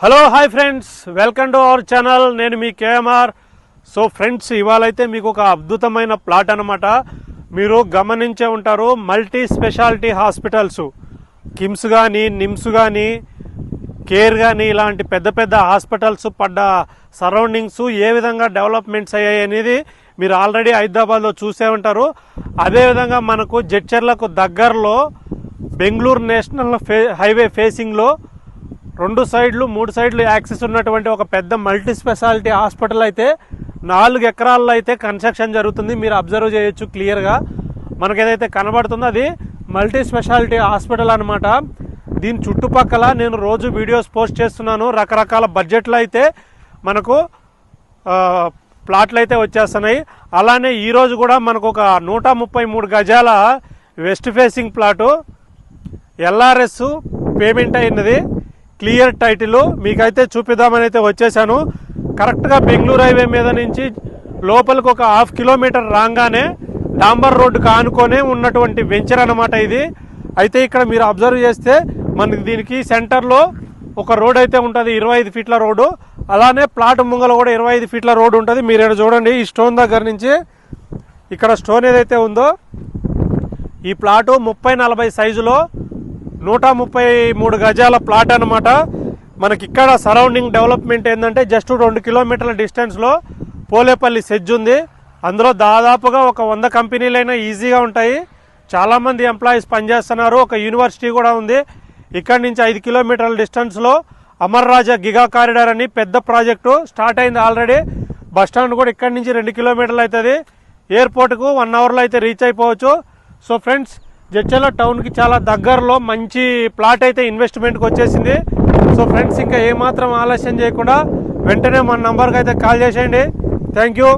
Hello hi friends welcome to our channel నేను మీ KMR. So friends ఇవాళైతే మీకు ఒక అద్భుతమైన ప్లాట్ అనమాట మీరు గమనించే ఉంటారు మల్టీ స్పెషాలిటీ హాస్పిటల్స్ కిమ్స్ కానీ నిమ్స్ కానీ కేర్ కానీ ఇలాంటి పెద్ద పెద్ద హాస్పిటల్స్ పడ్డ సరౌండింగ్స్ ఏ విధంగా డెవలప్మెంట్స్ అయ్యాయి అనేది మీరు ఆల్రెడీ హైదరాబాద్లో చూసే ఉంటారు. అదేవిధంగా మనకు జడ్చర్లకు దగ్గరలో బెంగళూరు నేషనల్ ఫే హైవే ఫేసింగ్లో రెండు సైడ్లు మూడు సైడ్లు యాక్సెస్ ఉన్నటువంటి ఒక పెద్ద మల్టీ స్పెషాలిటీ హాస్పిటల్ అయితే నాలుగు ఎకరాల్లో అయితే కన్స్ట్రక్షన్ జరుగుతుంది. మీరు అబ్జర్వ్ చేయొచ్చు క్లియర్గా మనకి ఏదైతే కనబడుతుందో అది మల్టీ స్పెషాలిటీ హాస్పిటల్ అనమాట దీని చుట్టుపక్కల నేను రోజు వీడియోస్ పోస్ట్ చేస్తున్నాను. రకరకాల బడ్జెట్లో అయితే మనకు ప్లాట్లు అయితే వచ్చేస్తున్నాయి. అలానే ఈరోజు కూడా మనకు ఒక నూట ముప్పై మూడు గజాల west facing plot LRS payment అయినది. క్లియర్ టైటిల్ మీకైతే చూపిద్దామని అయితే వచ్చేసాను. కరెక్ట్గా బెంగళూరు హైవే మీద నుంచి లోపలికి ఒక హాఫ్ కిలోమీటర్ రాగానే డాంబర్ రోడ్డుకు ఆనుకొనే ఉన్నటువంటి వెంచర్ అనమాట ఇది. అయితే ఇక్కడ మీరు అబ్జర్వ్ చేస్తే మనకి దీనికి సెంటర్లో ఒక రోడ్ అయితే ఉంటుంది ఇరవై ఐదు ఫీట్ల రోడ్డు. అలానే ప్లాట్ ముంగల కూడా ఇరవై ఐదు ఫీట్ల రోడ్డు ఉంటుంది. మీరు ఇక్కడ చూడండి ఈ స్టోన్ దగ్గర నుంచి ఇక్కడ స్టోన్ ఏదైతే ఉందో ఈ ప్లాటు ముప్పై నలభై సైజులో నూట ముప్పై మూడు గజాల ప్లాట్ అనమాట మనకి ఇక్కడ సరౌండింగ్ డెవలప్మెంట్ ఏంటంటే జస్ట్ రెండు కిలోమీటర్ల డిస్టెన్స్లో పోలేపల్లి సెజ్ ఉంది. అందులో దాదాపుగా ఒక వంద కంపెనీలైనా ఈజీగా ఉంటాయి. చాలామంది ఎంప్లాయీస్ పనిచేస్తున్నారు. ఒక యూనివర్సిటీ కూడా ఉంది. ఇక్కడి నుంచి ఐదు కిలోమీటర్ల డిస్టెన్స్లో అమర్ రాజా గిగా కారిడార్ అని పెద్ద ప్రాజెక్టు స్టార్ట్ అయింది ఆల్రెడీ. బస్ స్టాండ్ కూడా ఇక్కడి నుంచి రెండు కిలోమీటర్లు అవుతుంది. ఎయిర్పోర్ట్కు వన్ అవర్లో అయితే రీచ్ అయిపోవచ్చు. సో ఫ్రెండ్స్ జడ్చల టౌన్కి చాలా దగ్గరలో మంచి ప్లాట్ అయితే ఇన్వెస్ట్మెంట్కి వచ్చేసింది. సో ఫ్రెండ్స్ ఇంకా ఏమాత్రం ఆలస్యం చేయకుండా వెంటనే మన నంబర్కి అయితే కాల్ చేసేయండి. Thank you